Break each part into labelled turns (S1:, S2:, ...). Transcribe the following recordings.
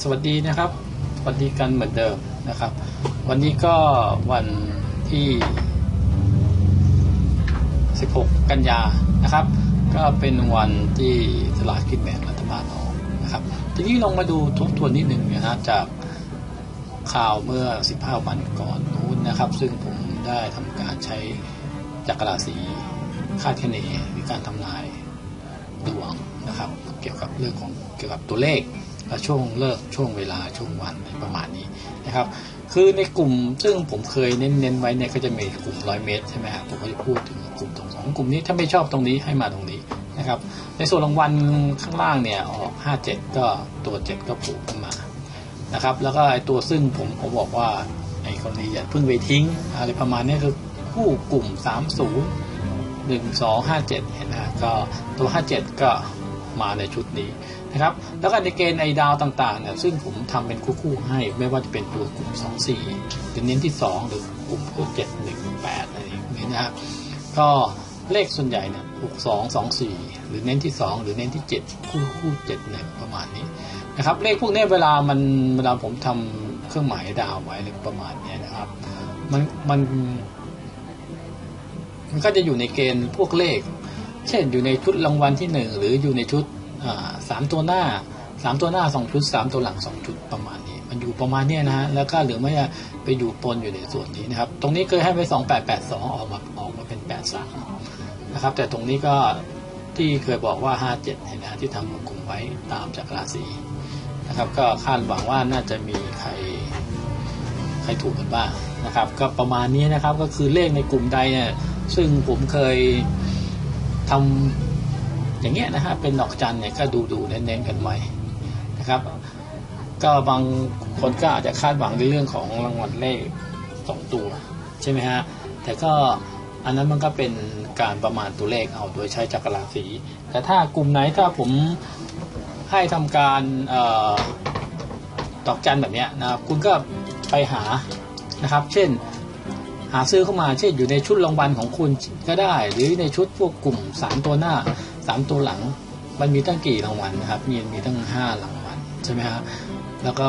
S1: สวัสดีนะครับ สวัสดีกันเหมือนเดิมนะครับ วันนี้ก็วันที่ 16 กันยานะครับ ก็เป็นวันที่สลากกินแบ่งรัฐบาลออกนะครับ ทีนี้ลองมาดูทบทวนนิดหนึ่งนะฮะจากข่าวเมื่อ 15 วันก่อนนู้นนะครับ ซึ่งผมได้ทำการใช้จักรราศีคาดคะเนหรือการทำนายดวงนะครับ เกี่ยวกับเรื่องของเกี่ยวกับตัวเลข ช่วงเลิกช่วงเวลาช่วงวันประมาณนี้นะครับ คือในกลุ่มซึ่งผมเคยเน้นๆไว้เนี่ยก็จะมีกลุ่มร้อยเมตรใช่ไหมครับผมก็จะพูดถึงกลุ่มตรงสองกลุ่มนี้ถ้าไม่ชอบตรงนี้ให้มาตรงนี้นะครับ ในส่วนรางวัลข้างล่างเนี่ยออก57 ก็ตัว 7 ก็ผูกขึ้นมานะครับ แล้วก็ไอตัวซึ่งผมผมบอกว่าไอคนนี้อย่าเพิ่งไปทิ้งอะไรประมาณนี้คือคู่กลุ่ม 30 1 2 5 7เห็นไหมฮะก็ตัว 57 ก็มาในชุดนี้ นะครับแล้วก็ในเกณฑ์ไอดาวต่างๆเนี่ยซึ่งผมทำเป็นคู่ๆให้ไม่ว่าจะเป็นตัวกลุ่ม 2 4หรือเน้นที่ 2 หรือกลุ่มพวก7 1 8อะไรอย่างนี้ยนะครับก็เลขส่วนใหญ่เนี่ย6 2 2 4 หรือเน้นที่ 2 หรือเน้นที่ 7 คู่คู่7 1 ประมาณนี้นะครับเลขพวกนี้เวลามันเวลาผมทำเครื่องหมายดาวไว้หรือประมาณนี้นะครับมันมันมันก็จะอยู่ในเกณฑ์พวกเลข เช่นอยู่ในชุดรางวัลที่หนึ่งหรืออยู่ในชุด สามตัวหน้าสามตัวหน้าสองชุดสามตัวหลังสองชุดประมาณนี้ มันอยู่ประมาณนี้นะฮะแล้วก็หรือไม่ไปอยู่ปนอยู่ในส่วนนี้นะครับ ตรงนี้เคยให้ไปสองแปดแปดสองออกมาออกมาเป็นแปดสามนะครับ แต่ตรงนี้ก็ที่เคยบอกว่าห้าเจ็ดเห็นไหมที่ทำกลุ่มไว้ตามจากราศีนะครับ ก็คาดหวังว่าน่าจะมีใครใครถูกกันบ้างนะครับ ก็ประมาณนี้นะครับก็คือเลขในกลุ่มใดเนี่ยซึ่งผมเคยทำ อย่างเงี้ยนะฮะเป็นดอกจันเนี่ยก็ดูดูเน้นๆกันไว้นะครับ ก็บางคนก็อาจจะคาดหวังในเรื่องของรางวัลเลขสองตัวใช่ไหมฮะแต่ก็อันนั้นมันก็เป็นการประมาณตัวเลขเอาโดยใช้จักรราศี แต่ถ้ากลุ่มไหนถ้าผมให้ทำการออดอกจันแบบเนี้ยนะครับคุณก็ไปหานะครับ เช่น หาซื้อเข้ามาเช่นอยู่ในชุดรางวัลของคุณก็ได้ หรือในชุดพวกกลุ่ม 3 ตัวหน้า 3 ตัวหลัง มันมีตั้งกี่รางวัลนะครับมีมีตั้ง 5 รางวัลใช่ไหมฮะแล้วก็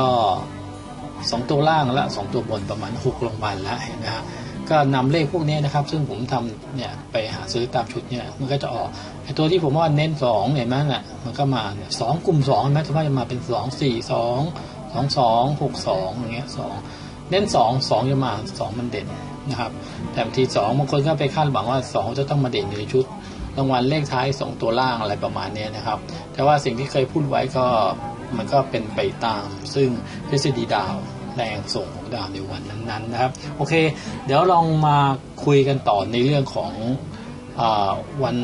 S1: 2 ตัวล่างและ 2 ตัวบนประมาณ 6 รางวัลแล้วเห็นไหมฮะก็นำเลขพวกนี้นะครับ ซึ่งผมทำเนี่ยไปหาซื้อตามชุดเนี่ยมันก็จะออกไอตัวที่ผมว่าเน้น2เห็นไหมน่ะมันก็มาเนี่ยสกลุ่ม2เห็นไหมสมมติจะมาเป็น 2 4 2 2 2 6 2อย่างเงี้ย2 เน้น2 2จะมา2มันเด่นนะครับแต่บางทีสองบางคนก็ไปคาดหวังว่าสองจะต้องมาเด่นอยู่ในชุดรางวัลเลขท้ายสองตัวล่างอะไรประมาณนี้นะครับ แต่ว่าสิ่งที่เคยพูดไว้ก็มันก็เป็นไปตาม ซึ่งทฤษฎีดาวแรงส่งของดาวในวันนั้นๆนะครับ โอเค เดี๋ยวลองมาคุยกันต่อในเรื่องของอวัน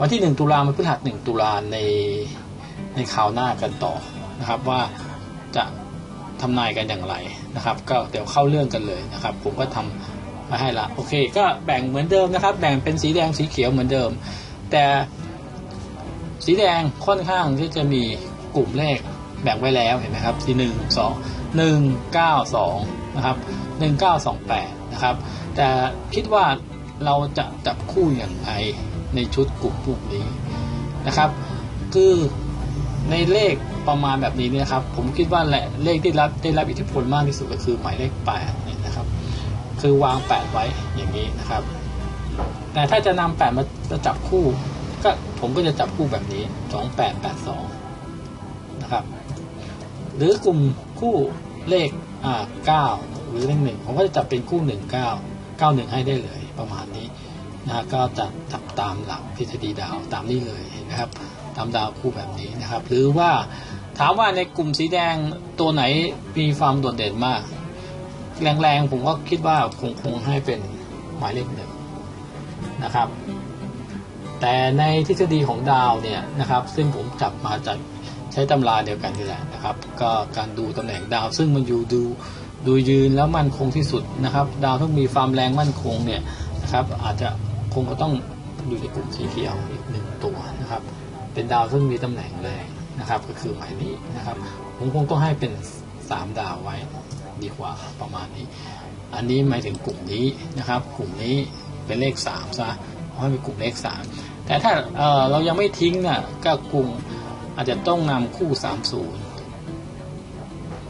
S1: วันที่หนึ่งตุลามันพฤหัสหนึ่งตุลาในในข่าวหน้ากันต่อนะครับว่าจะ ทำนายกันอย่างไรนะครับ ก็เดี๋ยวเข้าเรื่องกันเลยนะครับ ผมก็ทำมาให้ละโอเค ก็แบ่งเหมือนเดิมนะครับ แบ่งเป็นสีแดงสีเขียวเหมือนเดิม แต่สีแดงค่อนข้างที่จะมีกลุ่มเลขแบ่งไว้แล้วเห็นไหมครับสีหนึ่งสองหนึ่งเก้าสองนะครับหนึ่งเก้าสองแปดนะครับ แต่คิดว่าเราจะจับคู่อย่างไรในชุดกลุ่มพวกนี้นะครับ คือ ในเลขประมาณแบบนี้นะครับผมคิดว่าแหละเลขที่รับได้รับอิทธิพลมากที่สุดก็คือหมายเลขแปดนี่นะครับ คือวางแปดไว้อย่างนี้นะครับ แต่ถ้าจะนำแปดมาจะจับคู่ก็ผมก็จะจับคู่แบบนี้สองแปดแปดสองนะครับ หรือกลุ่มคู่เลขอ่าเก้าหรือเลขหนึ่งผมก็จะจับเป็นคู่หนึ่งเก้าเก้าหนึ่งให้ได้เลยประมาณนี้นะก็จะจับตามหลักทฤษฎีดาวตามนี้เลยนะครับ ตามดาวคู่แบบนี้นะครับ หรือว่าถามว่าในกลุ่มสีแดงตัวไหนมีความโดดเด่นมาก แรงๆผมก็คิดว่าคงคงให้เป็นหมายเลขหนึ่งนะครับ แต่ในทฤษฎีของดาวเนี่ยนะครับ ซึ่งผมจับมาจากใช้ตำราเดียวกันนี่แหละนะครับ ก็การดูตำแหน่งดาว ซึ่งมันอยู่ดูดูยืนแล้วมั่นคงที่สุดนะครับ ดาวต้องมีความแรงมั่นคงเนี่ยนะครับ อาจจะคงก็ต้องอยู่ในกลุ่มสีเขียวอีกหนึ่งตัวนะครับ เป็นดาวซึ่งมีตำแหน่งแรงนะครับ ก็คือหมายนี้นะครับ ผมคงต้องให้เป็นสามดาวไว้ดีกว่าประมาณนี้ อันนี้หมายถึงกลุ่มนี้นะครับ กลุ่มนี้เป็นเลขสามซะเพราะเป็นกลุ่มเลขสามแต่ถ้าเเรายังไม่ทิ้งนะ่ะก็กลุ่มอาจจะต้องนำคู่สามศูนย์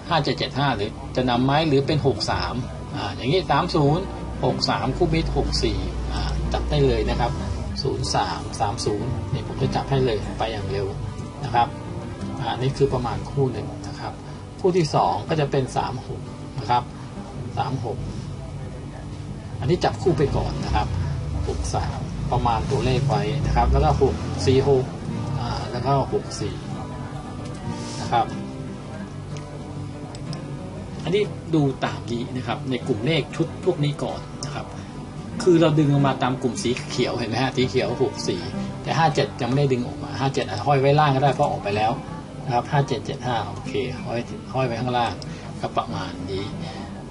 S1: ห้าเจ็ดเจ็ดห้าหรือจะนำไหมหรือเป็นหกสามอ่าอย่างนี้สามศูนย์หกสามคู่มิตรหกสี่อ่าจับได้เลยนะครับ ศูนย์สามสามศูนย์นี่ผมจะจับให้เลยไปอย่างเร็วนะครับอ่านี่คือประมาณคู่หนึ่งนะครับ คู่ที่สองก็จะเป็นสามหกนะครับสามหกอันนี้จับคู่ไปก่อนนะครับหกสามประมาณตัวเลขไว้นะครับ แล้วก็หกสี่หกอ่าแล้วก็หกสี่นะครับ อันนี้ดูตามนี้นะครับ ในกลุ่มเลขชุดพวกนี้ก่อนนะครับ คือเราดึงออกมาตามกลุ่มสีเขียวเห็นไหมฮะสีเขียวหกสี แต่ห้าเจ็ดยังไม่ได้ดึงออกมาห้าเจ็ดอาจจะห้อยไว้ล่างก็ได้เพราะออกไปแล้วนะครับห้าเจ็ดเจ็ดห้าโอเคห้อยห้อยไว้ข้างล่างก็ประมาณนี้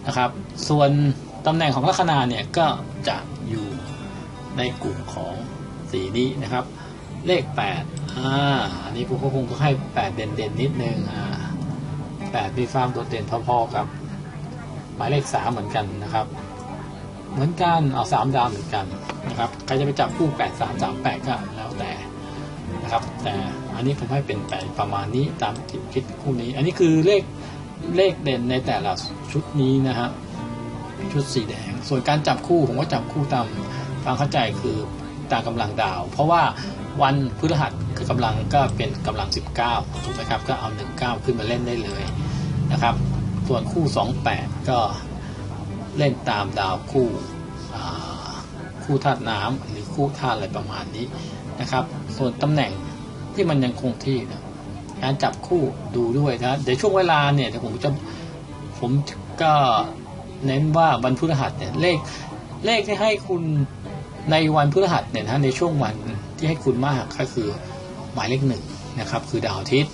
S1: นะครับ ส่วนตำแหน่งของลัคนาเนี่ยก็จะอยู่ในกลุ่มของสีนี้นะครับ เลขแปดอ่า อันนี้ผมก็คงต้องให้แปดเด่นๆนิดนึง อ่าแปดมีความโดดเด่นพอๆกับหมายเลขสามเหมือนกันนะครับ เหมือนกันเอาสามดาวเหมือนกันนะครับใครจะไปจับคู่แปดสามสามแปดก็แล้วแต่นะครับ แต่อันนี้ผมให้เป็นแปดประมาณนี้ตามที่คิดคู่นี้ อันนี้คือเลขเลขเด่นในแต่ละชุดนี้นะฮะชุดสีแดง ส่วนการจับคู่ผมก็จับคู่ตามความเข้าใจคือตามกำลังดาว เพราะว่าวันพฤหัสคือกำลังก็เป็นกำลัง 19ถูกไหมครับก็เอา 19 ขึ้นมาเล่นได้เลยนะครับ ส่วนคู่ 28 ก็ เล่นตามดาวคู่คู่ธาตุน้ำหรือคู่ธาตุอะไรประมาณนี้นะครับ ส่วนตำแหน่งที่มันยังคงที่นะการจับคู่ดูด้วยนะเดี๋ยวช่วงเวลาเนี่ยเดี๋ยวผมจะผมก็เน้นว่าวันพฤหัสเนี่ยเลขเลขที่ให้คุณในวันพฤหัสเนี่ยนะในช่วงวันที่ให้คุณมากก็คือหมายเลขหนึ่งนะครับคือดาวอาทิตย์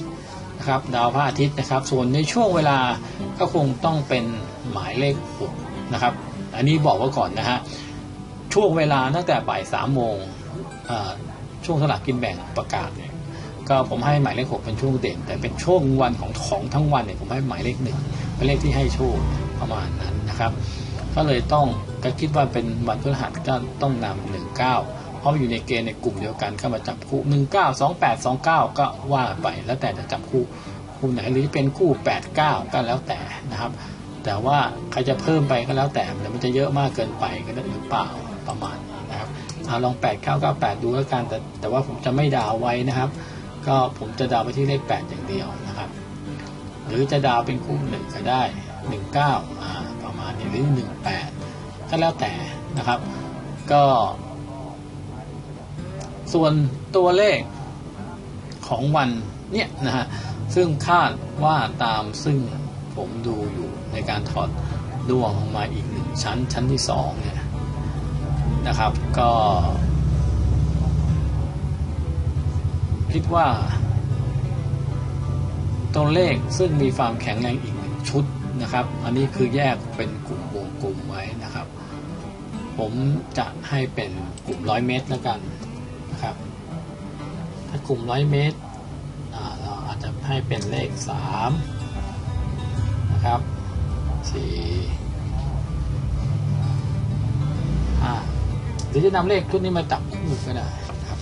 S1: นะครับดาวพระอาทิตย์นะครับ ส่วนในช่วงเวลาก็คงต้องเป็นหมายเลขหก นะครับ อันนี้บอกไว้ก่อนนะฮะช่วงเวลาตั้งแต่บ่ายสามโมงช่วงสลากกินแบ่งประกาศเนี่ยก็ผมให้หมายเลขหกเป็นช่วงเด่น แต่เป็นช่วงวันของของทั้งวันเนี่ยผมให้หมายเลขหนึ่งเป็นเลขที่ให้โชคประมาณนั้นนะครับ ก็เลยต้องก็คิดว่าเป็นวันพฤหัสก็ต้องนำหนึ่งเก้าเพราะอยู่ในเกณฑ์ในกลุ่มเดียวกันเข้ามาจับคู่หนึ่งเก้าสองแปดสองเก้าก็ว่าไปแล้วแต่จะจับคู่คู่ไหนหรือจะเป็นคู่แปดเก้าก็แล้วแต่นะครับ แต่ว่าใครจะเพิ่มไปก็แล้วแต่แต่มันจะเยอะมากเกินไปก็ได้หรือเปล่าประมาณนะครับเอาลองแปดเก้าเก้าแปดดูแล้วกันแต่แต่ว่าผมจะไม่ดาวไว้นะครับ ก็ผมจะดาวไปที่เลขแปดอย่างเดียวนะครับ หรือจะดาวเป็นคู่หนึ่งก็ได้หนึ่งเก้าอ่าประมาณนี้หรือหนึ่งแปดก็แล้วแต่นะครับ ก็ ส่วนตัวเลขของวันเนี่ยนะฮะซึ่งคาดว่าตามซึ่ง ผมดูอยู่ในการถอดดวงออกมาอีกหนึ่งชั้นชั้นที่สองเนี่ยนะครับก็ คิดว่าตัวเลขซึ่งมีความแข็งแรงอีกหนึ่งชุดนะครับ อันนี้คือแยกเป็นกลุ่มวงกลุ่มไว้นะครับ ผมจะให้เป็นกลุ่มร้อยเมตรแล้วกันนะครับ ถ้ากลุ่มร้อยเมตรเราอาจจะให้เป็นเลขสาม นะครับสี่ห้าหรือจะนำเลขชุดนี้มาจับคู่ก็ได้นะครับ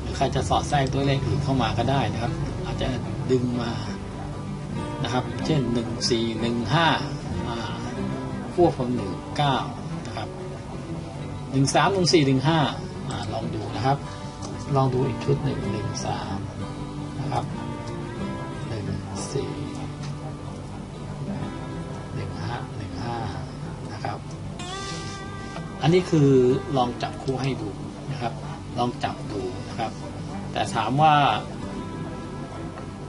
S1: หรือใครจะสอดแทรกตัวเลขอื่นเข้ามาก็ได้นะครับ อาจจะดึงมานะครับ เช่นหนึ่งสี่หนึ่งห้าควบกับหนึ่งเก้านะครับหนึ่งสามหนึ่งสี่หนึ่งห้าลองดูนะครับ ลองดูอีกชุดหนึ่งหนึ่งสามนะครับหนึ่งสี่ 5นะครับ อันนี้คือลองจับคู่ให้ดูนะครับ ลองจับดูนะครับ แต่ถามว่า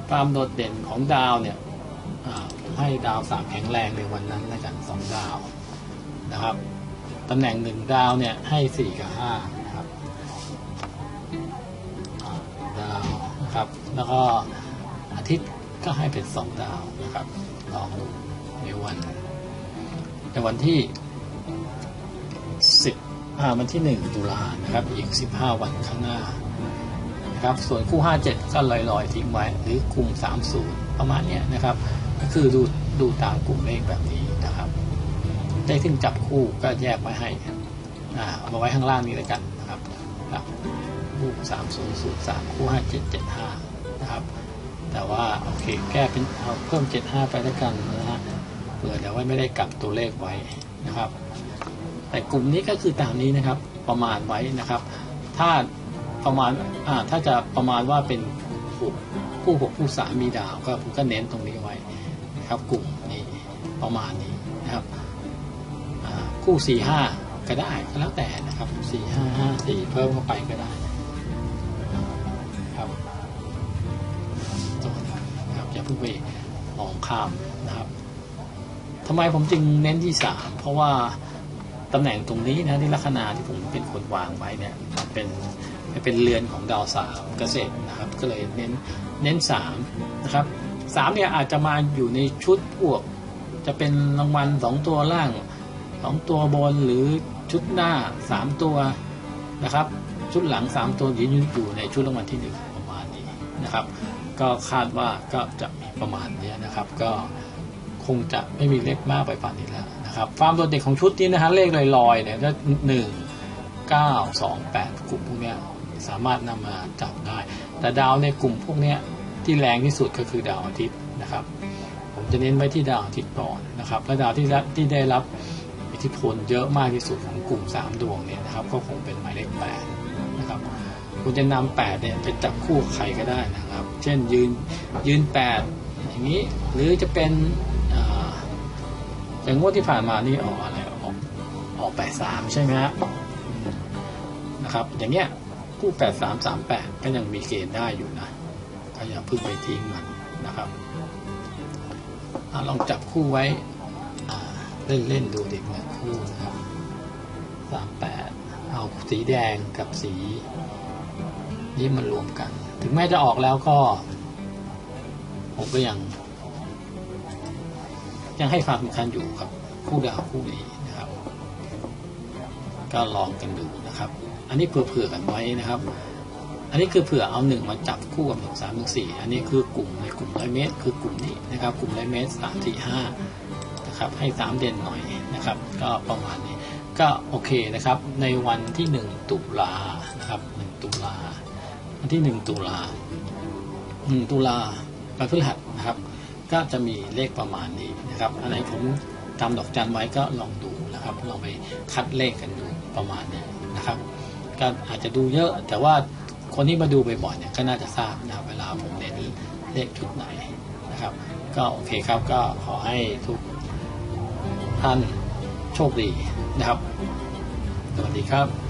S1: ความโดดเด่นของดาวเนี่ยให้ดาวสามแข็งแรงในวันนั้นนะจันสองดาวนะครับตำแหน่งหนึ่งดาวเนี่ยให้สี่กับห้านะครับดาวนะครับ แล้วก็อาทิตย์ก็ให้เป็นสองดาวนะครับลองดูในวัน ในวันที่สิบอ่าวันที่หนึ่งตุลานะครับ อีกสิบห้าวันข้างหน้านะครับ ส่วนคู่ 57 ก็ลอยๆทิ้งไว้ หรือกลุ่ม 30 ประมาณเนี้ยนะครับ ก็คือดูดูตามกลุ่มเลขแบบนี้นะครับเลขที่จับคู่ก็แยกไว้ให้อ่าเอามาไว้ข้างล่างนี้เลยกันนะครับครับคู่3003คู่ 5775 นะครับ แต่ว่าโอเคแก้เป็นเอาเพิ่ม 75 ไปแล้วกันนะฮะ เผื่อเดี๋ยวไว้ไม่ได้กลับตัวเลขไว้นะครับ แต่กลุ่มนี้ก็คือตามนี้นะครับประมาณไว้นะครับ ถ้าประมาณอ่าถ้าจะประมาณว่าเป็นผู้หกผู้สามมีดาวก็ผมก็เน้นตรงนี้ไว้นะครับ กลุ่มนี้ประมาณนี้นะครับคู่สี่ห้าก็ได้ก็แล้วแต่นะครับสี่ห้าห้าสี่เพิ่มเข้าไปก็ได้ครับตัวนะครับอย่าเพิ่งไปมองข้ามนะครับ ทำไมผมจึงเน้นที่สามเพราะว่าตำแหน่งตรงนี้นะที่ลัคนาที่ผมเป็นคนวางไว้เนี่ยเป็นเป็นเรือนของดาวสามเกษตรนะครับก็เลยเน้นเน้นสามนะครับสามเนี่ยอาจจะมาอยู่ในชุดพวก จะเป็นรางวัลสองตัวล่างสองตัวบนหรือชุดหน้าสามตัวนะครับ ชุดหลังสามตัวยืนอยู่ในชุดรางวัลที่หนึ่งประมาณนี้นะครับ ก็คาดว่าก็จะมีประมาณเนี้ยนะครับ ก็ งจะไม่มีเลขมากไปกว่านี้แล้วนะครับความโดดเด่นของชุดนี้นะฮะเลขลอยๆเนี่ยก็หนึ่งเก้าสองแปดกลุ่มพวกนี้สามารถนำมาจับได้ แต่ดาวในกลุ่มพวกนี้ที่แรงที่สุดก็คือดาวอาทิตย์นะครับ ผมจะเน้นไว้ที่ดาวอาทิตย์ก่อนนะครับและดาวที่ได้ที่ได้รับอิทธิพลเยอะมากที่สุดของกลุ่ม 3 ดวงเนี่ยนะครับ ก็คงเป็นหมายเลข8นะครับคุณจะนำ8เนี่ยไปจับคู่ใครก็ได้นะครับ เช่นยืนยืน8 อย่างนี้หรือจะเป็นอย่างงวดที่ผ่านมานี่ออกอะไรออกออก83ใช่ไหมฮะนะครับ อย่างเงี้ยคู่83 38ก็ยังมีเกณฑ์ได้อยู่นะก็อย่าเพิ่งไปทิ้งมันนะครับอลองจับคู่ไว้เล่นเล่นดูเด็กเนี่ยคู่นะครับสามแปดเอาสีแดงกับสีนี้มันรวมกัน ถึงแม้จะออกแล้วก็ ผมก็ยัง ยังให้ความสำคัญอยู่ครับคู่ดาวคู่นี้นะครับ ก็ลองกันดูนะครับ อันนี้เผื่อๆกันไว้นะครับ อันนี้คือเผื่อเอาหนึ่งมาจับคู่กับหนึ่งสามหนึ่งสี่อันนี้คือกลุ่มในกลุ่มร้อยเมตร คือกลุ่มนี้นะครับ กลุ่มร้อยเมตรสามสี่ห้านะครับให้สามเด่นหน่อยนะครับ ก็ประมาณนี้ก็โอเคนะครับ ในวันที่หนึ่งตุลานะครับหนึ่งตุลาวันที่หนึ่งตุลาหนึ่งตุลา วันพฤหัสนะครับ ก็จะมีเลขประมาณนี้นะครับ อันไหนผมทำดอกจันไว้ก็ลองดูนะครับลองไปคัดเลขกันดูประมาณนี้นะครับก็อาจจะดูเยอะแต่ว่าคนที่มาดูบ่อยๆเนี่ยก็น่าจะทราบนะครับเวลาผมเน้นเลขชุดไหนนะครับ ก็โอเคครับก็ขอให้ทุกท่านโชคดีนะครับ สวัสดีครับ